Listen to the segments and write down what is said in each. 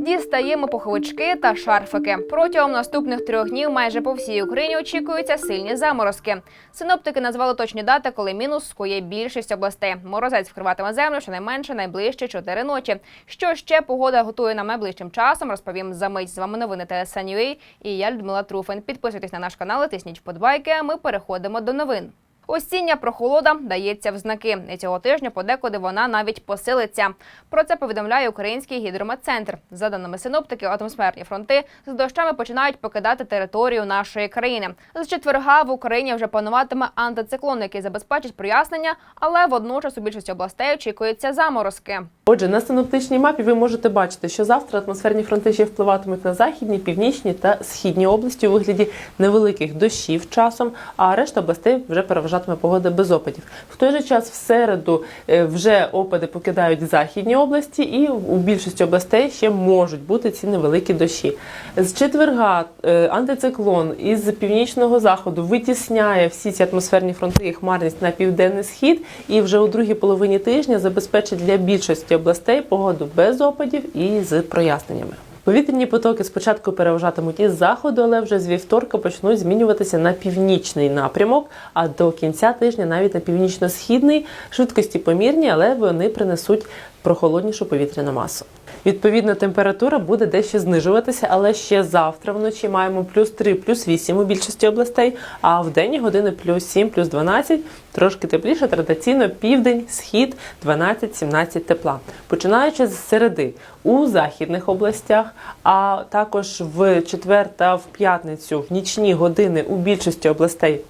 Дістаємо пуховички та шарфики. Протягом наступних трьох днів майже по всій Україні очікуються сильні заморозки. Синоптики назвали точні дати, коли мінус скує більшість областей. Морозець вкриватиме землю щонайменше найближчі чотири ночі. Що ще погода готує нам найближчим часом? Розповім за мить. З вами новини ТСНЮА і я Людмила Труфин. Підписуйтесь на наш канал, тисніть вподобайки. А ми переходимо до новин. Осіння прохолода дається в знаки. І цього тижня подекуди вона навіть посилиться. Про це повідомляє Український гідрометцентр. За даними синоптиків, атмосферні фронти з дощами починають покидати територію нашої країни. З четверга в Україні вже пануватиме антициклон, який забезпечить прояснення, але водночас у більшості областей очікуються заморозки. Отже, на синоптичній мапі ви можете бачити, що завтра атмосферні фронти ще впливатимуть на західні, північні та східні області у вигляді невеликих дощів часом, а решта областей вже переважатиме погода без опадів. В той же час в середу е, вже опади покидають західні області, і у більшості областей ще можуть бути ці невеликі дощі. З четверга е, антициклон із північного заходу витісняє всі ці атмосферні фронти і хмарність на південний схід, і вже у другій половині тижня забезпечить для більшості областей погоду без опадів і з проясненнями. Повітряні потоки спочатку переважатимуть із заходу, але вже з вівторка почнуть змінюватися на північний напрямок, а до кінця тижня навіть на північно-східний. Швидкості помірні, але вони принесуть прохолоднішу повітряну масу. Відповідно, температура буде дещо знижуватися, але ще завтра вночі маємо плюс 3, плюс 8 у більшості областей, а в денні години плюс 7, плюс 12, трошки тепліше, традиційно південь, схід 12-17 тепла. Починаючи з середи у західних областях, а також в четвер та в п'ятницю в нічні години у більшості областей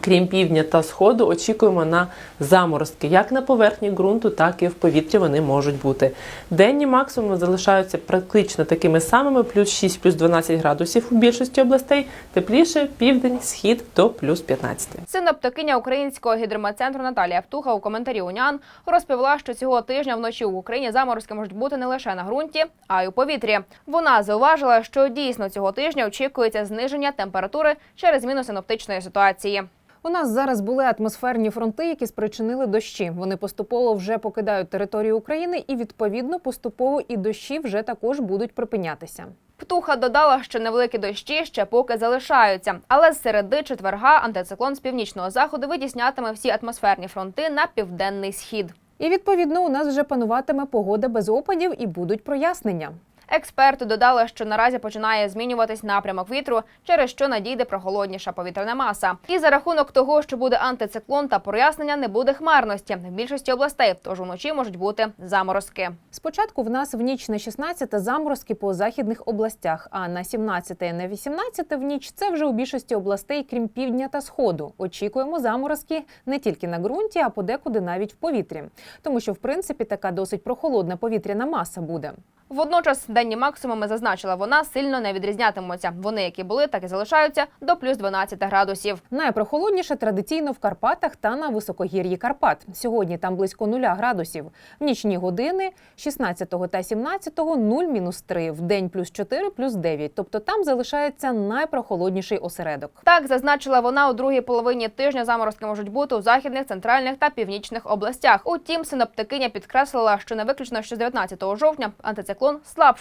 Крім півдня та сходу, очікуємо на заморозки як на поверхні ґрунту, так і в повітрі вони можуть бути. Денні максимуми залишаються практично такими самими: плюс 6, плюс 12 градусів у більшості областей. Тепліше південь, схід до плюс 15. Синоптикиня українського гідрометцентру Наталія Втуха у коментарі УНЯН розповіла, що цього тижня вночі в Україні заморозки можуть бути не лише на ґрунті, а й у повітрі. Вона зауважила, що дійсно цього тижня очікується зниження температури через зміну синоптичної ситуації. У нас зараз були атмосферні фронти, які спричинили дощі. Вони поступово вже покидають територію України, і відповідно поступово і дощі вже також будуть припинятися. Птуха додала, що невеликі дощі ще поки залишаються, але з середи четверга антициклон з північного заходу витіснятиме всі атмосферні фронти на південний схід. І відповідно у нас вже пануватиме погода без опадів і будуть прояснення. Експерти додали, що наразі починає змінюватись напрямок вітру, через що надійде прохолодніша повітряна маса. І за рахунок того, що буде антициклон та прояснення, не буде хмарності в більшості областей, тож уночі можуть бути заморозки. Спочатку в нас в ніч на 16 заморозки по західних областях, а на 17 і на 18 в ніч це вже у більшості областей, крім півдня та сходу. Очікуємо заморозки не тільки на ґрунті, а подекуди навіть в повітрі, тому що в принципі така досить прохолодна повітряна маса буде. Водночас денні максимуми зазначила вона сильно не відрізнятимуться. Вони, які були, так і залишаються до плюс 12 градусів. Найпрохолодніше традиційно в Карпатах та на високогір'ї Карпат. Сьогодні там близько 0 градусів. В нічні години 16 та 17 0-3, в день плюс 4, плюс 9. Тобто там залишається найпрохолодніший осередок. Так зазначила вона у другій половині тижня. Заморозки можуть бути у західних, центральних та північних областях. Утім, синоптикиня підкреслила, що не виключно, що з 19 жовтня антициклон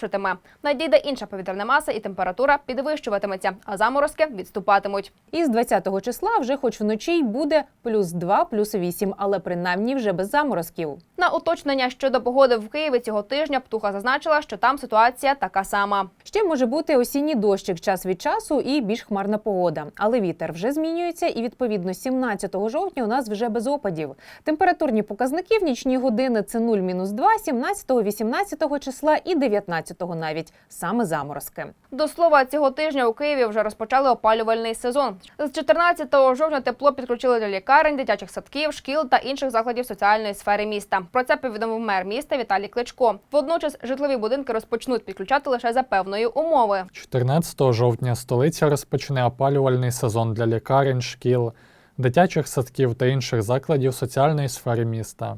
слабшитиме. Надійде інша повітряна маса і температура підвищуватиметься, а заморозки відступатимуть. І з 20 числа вже хоч вночі й буде плюс 2, плюс 8, але принаймні вже без заморозків. На уточнення щодо погоди в Києві цього тижня птуха зазначила, що там ситуація така сама. Ще може бути осінній дощик час від часу і більш хмарна погода. Але вітер вже змінюється, і відповідно 17 жовтня у нас вже без опадів. Температурні показники в нічні години це 0-2, 17, 18 числа і 19 навіть саме заморозки. До слова, цього тижня у Києві вже розпочали опалювальний сезон. З 14 жовтня тепло підключили для лікарень, дитячих садків, шкіл та інших закладів соціальної сфери міста. Про це повідомив мер міста Віталій Кличко. Водночас житлові будинки розпочнуть підключати лише за певної умови. 14 жовтня столиця розпочне опалювальний сезон для лікарень, шкіл, дитячих садків та інших закладів соціальної сфери міста.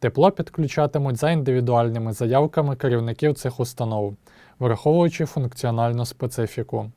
Тепло підключатимуть за індивідуальними заявками керівників цих установ, враховуючи функціональну специфіку.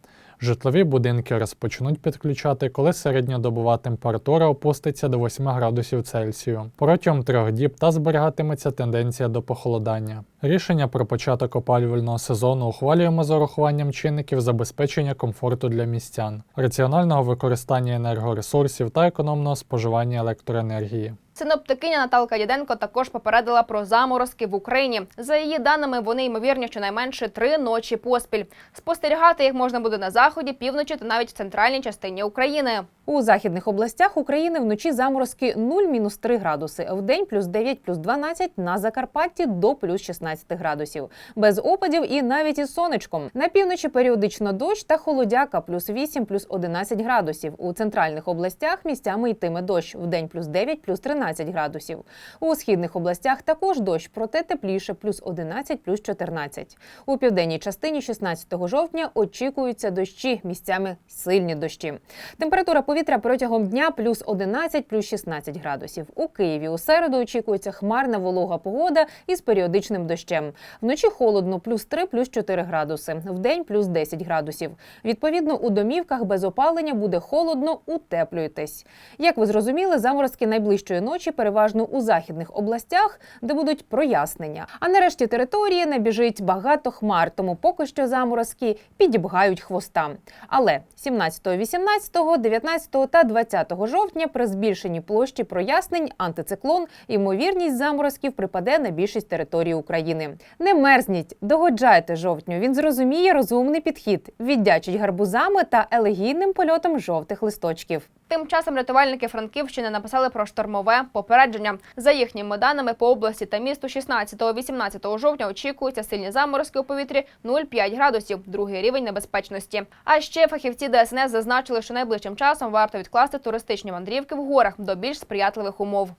Житлові будинки розпочнуть підключати, коли середньодобова температура опуститься до 8 градусів Цельсію. Протягом трьох діб та зберігатиметься тенденція до похолодання. Рішення про початок опалювального сезону ухвалюємо з урахуванням чинників забезпечення комфорту для містян, раціонального використання енергоресурсів та економного споживання електроенергії. Синоптикиня Наталка Діденко також попередила про заморозки в Україні. За її даними, вони ймовірні щонайменше три ночі поспіль. Спостерігати їх можна буде на заході, півночі та навіть в центральній частині України. У західних областях України вночі заморозки 0-3 градуси, в день плюс 9, плюс 12, на Закарпатті до плюс 16 градусів. Без опадів і навіть із сонечком. На півночі періодично дощ та холодяка плюс 8, плюс 11 градусів. У центральних областях місцями йтиме дощ, в день плюс 9, плюс 13 градусів. У східних областях також дощ, проте тепліше плюс 11, плюс 14. У південній частині 16 жовтня очікуються дощі, місцями сильні дощі. Температура повітря протягом дня плюс 11, плюс 16 градусів. У Києві у середу очікується хмарна волога погода із періодичним дощем. Вночі холодно, плюс 3, плюс 4 градуси. Вдень плюс 10 градусів. Відповідно, у домівках без опалення буде холодно, утеплюйтесь. Як ви зрозуміли, заморозки найближчої ночі переважно у західних областях, де будуть прояснення. А нарешті території набіжить багато хмар, тому поки що заморозки підібгають хвоста. Але 17, 18, 19 та 20 жовтня при збільшенні площі прояснень антициклон ймовірність заморозків припаде на більшість території України. Не мерзніть, догоджайте жовтню. Він зрозуміє розумний підхід, віддячить гарбузами та елегійним польотом жовтих листочків. Тим часом рятувальники Франківщини написали про штормове попередження. За їхніми даними, по області та місту 16-18 жовтня очікуються сильні заморозки у повітрі 0,5 градусів, другий рівень небезпечності. А ще фахівці ДСНС зазначили, що найближчим часом варто відкласти туристичні мандрівки в горах до більш сприятливих умов.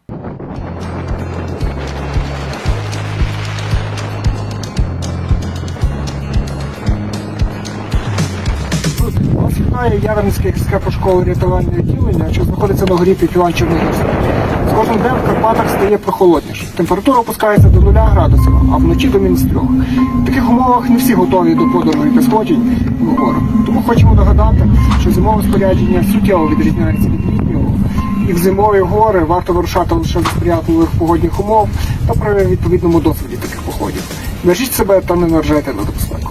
Вітає Яремське гірське пошколи рятувальне відділення, що знаходиться на горі Пітюан Чернігівський. З кожним днем в Карпатах стає прохолодніше. Температура опускається до 0 градусів, а вночі до мінус 3. В таких умовах не всі готові до подорожей та сходжень в гори. Тому хочемо нагадати, що зимове спорядження суттєво відрізняється від літнього. І в зимові гори варто вирушати лише за сприятливих погодних умов та при відповідному досвіді таких походів. Бережіть себе та не наражайте на небезпеку.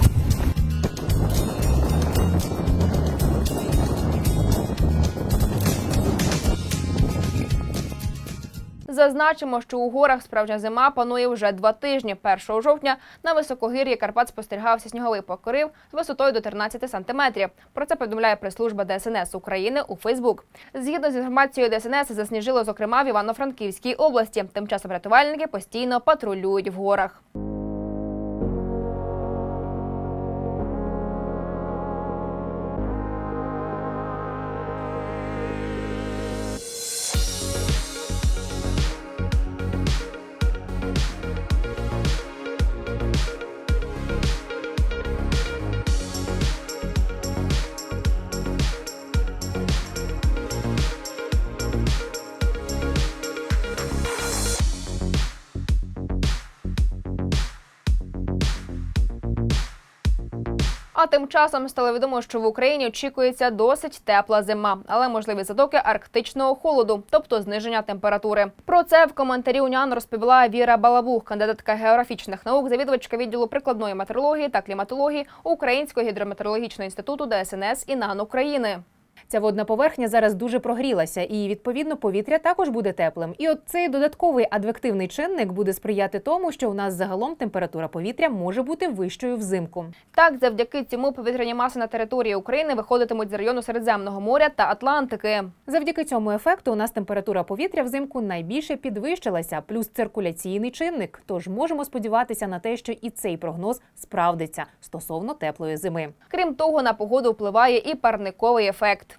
Зазначимо, що у горах справжня зима панує вже два тижні. 1 жовтня на високогір'ї Карпат спостерігався сніговий покрив з висотою до 13 сантиметрів. Про це повідомляє прес-служба ДСНС України у Фейсбук. Згідно з інформацією ДСНС, засніжило зокрема в Івано-Франківській області. Тим часом рятувальники постійно патрулюють в горах. А тим часом стало відомо, що в Україні очікується досить тепла зима, але можливі затоки арктичного холоду, тобто зниження температури. Про це в коментарі УНІАН розповіла Віра Балабух, кандидатка географічних наук, завідувачка відділу прикладної метеорології та кліматології Українського гідрометеорологічного інституту ДСНС і НАН України. Ця водна поверхня зараз дуже прогрілася, і відповідно повітря також буде теплим. І от цей додатковий адвективний чинник буде сприяти тому, що у нас загалом температура повітря може бути вищою взимку. Так, завдяки цьому повітряні маси на території України виходитимуть з району Середземного моря та Атлантики. Завдяки цьому ефекту у нас температура повітря взимку найбільше підвищилася, плюс циркуляційний чинник. Тож можемо сподіватися на те, що і цей прогноз справдиться стосовно теплої зими. Крім того, на погоду впливає і парниковий ефект.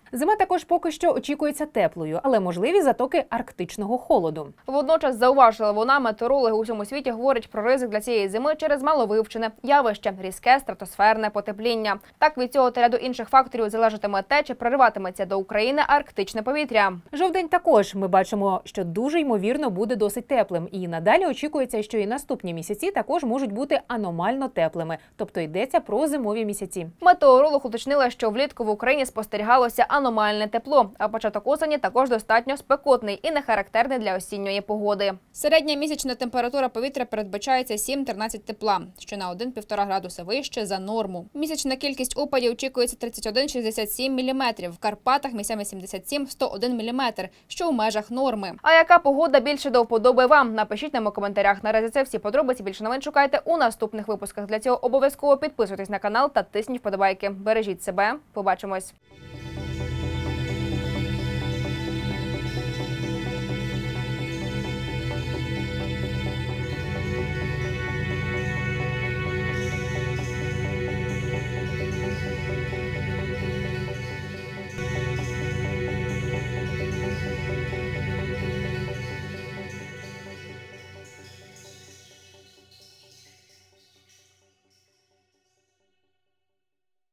Зима також поки що очікується теплою, але можливі затоки арктичного холоду. Водночас зауважила вона, метеорологи у всьому світі говорять про ризик для цієї зими через маловивчене явище різке стратосферне потепління. Так від цього та ряду інших факторів залежатиме те, чи прориватиметься до України арктичне повітря. Жовдень також ми бачимо, що дуже ймовірно буде досить теплим, і надалі очікується, що і наступні місяці також можуть бути аномально теплими, тобто йдеться про зимові місяці. Метеоролог уточнила, що влітку в Україні спостерігалося аномальне тепло, а початок осені також достатньо спекотний і не характерний для осінньої погоди. Середня місячна температура повітря передбачається 7-13 тепла, що на 1-1,5 градуса вище за норму. Місячна кількість опадів очікується 31-67 мм, в Карпатах місцями 77-101 мм, що у межах норми. А яка погода більше до вподоби вам? Напишіть нам у коментарях. Наразі це всі подробиці. Більше новин шукайте у наступних випусках. Для цього обов'язково підписуйтесь на канал та тисніть вподобайки. Бережіть себе. Побачимось.